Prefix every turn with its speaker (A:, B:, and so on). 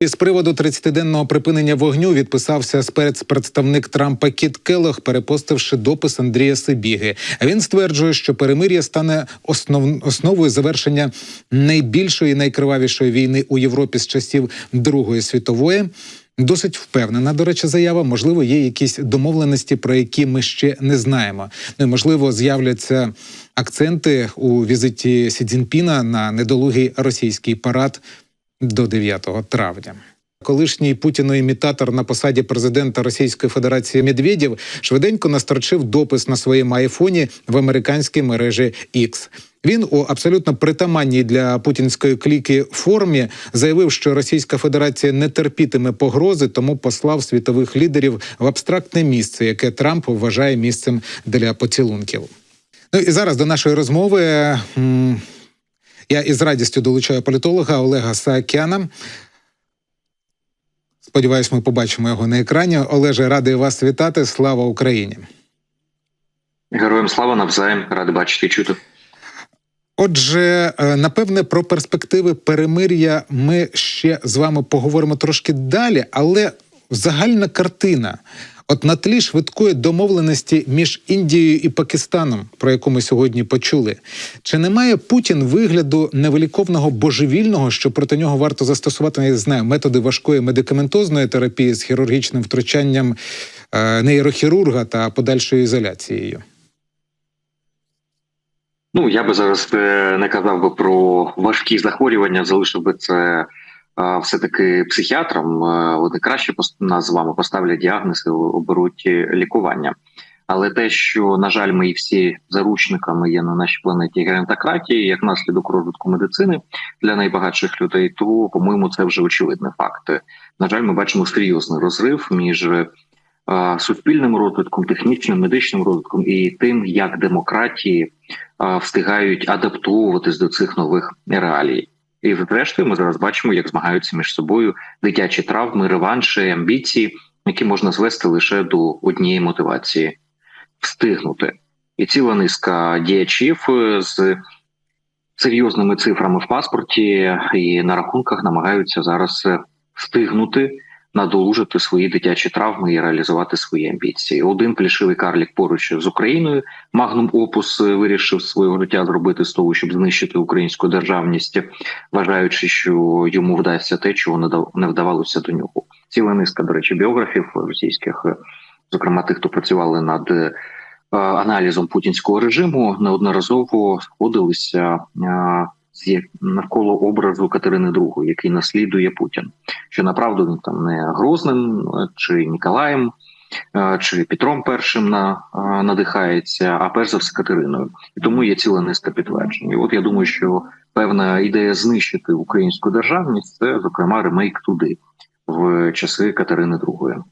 A: Із приводу 30-денного припинення вогню відписався спецпредставник Трампа Кіт Келлог, перепостивши допис Андрія Сибіги. Він стверджує, що перемир'я стане основ... основою завершення найбільшої найкривавішої війни у Європі з часів Другої світової. Досить впевнена, до речі, заява. Можливо, є якісь домовленості, про які ми ще не знаємо. Ну і можливо, з'являться акценти у візиті Сі Цзіньпіна на недолугий російський парад до 9 травня. Колишній путіноімітатор на посаді президента Російської Федерації Медведєв швиденько настрочив допис на своєму айфоні в американській мережі X. Він у абсолютно притаманній для путінської кліки формі заявив, що Російська Федерація не терпітиме погрози, тому послав світових лідерів в абстрактне місце, яке Трамп вважає місцем для поцілунків. Ну і зараз до нашої розмови. Я із радістю долучаю політолога Олега Саакяна. Сподіваюсь, ми побачимо його на екрані. Олеже, радий вас вітати. Слава Україні!
B: Героям слава навзаєм, радий бачити і чути.
A: Отже, е, напевне, про перспективи перемир'я ми ще з вами поговоримо трошки далі, але загальна картина. От на тлі швидкої домовленості між Індією і Пакистаном, про яку ми сьогодні почули, чи не має Путін вигляду невиліковного божевільного, що проти нього варто застосувати, я знаю, методи важкої медикаментозної терапії з хірургічним втручанням е, нейрохірурга та подальшою ізоляцією?
B: Ну я би зараз е, не казав би про важкі захворювання, залишив би це все таки психіатрам. Е, Вони краще нас з вами поставлять діагноз і оберуть е, лікування. Але те, що на жаль, ми і всі заручниками є на нашій планеті геронтократії, як наслідок розвитку медицини для найбагатших людей, то по-моєму це вже очевидний факт. На жаль, ми бачимо серйозний розрив між е, суспільним розвитком, технічним медичним розвитком і тим, як демократії встигають адаптовуватись до цих нових реалій. І зрештою, ми зараз бачимо, як змагаються між собою дитячі травми, реванші, амбіції, які можна звести лише до однієї мотивації встигнути. І ціла низка діячів з серйозними цифрами в паспорті і на рахунках намагаються зараз встигнути надолужити свої дитячі травми і реалізувати свої амбіції. Один плішивий карлік поруч з Україною Магнум Опус е, вирішив свого життя зробити з того, щоб знищити українську державність, вважаючи, що йому вдасться те, чого не дав- вдавалося до нього. Ціла низка, до речі, біографів російських, е, зокрема тих, хто працювали над е, аналізом путінського режиму, неодноразово сходилися навколо образу Катерини II, який наслідує Путін. Що направду він там не Грозним е, чи Ніколаєм. е, Чи Петром першим на е, надихається, а перш за все Катериною, і тому є ціла низка підтверджень. І От я думаю, що певна ідея знищити українську державність це зокрема ремейк туди в часи Катерини II.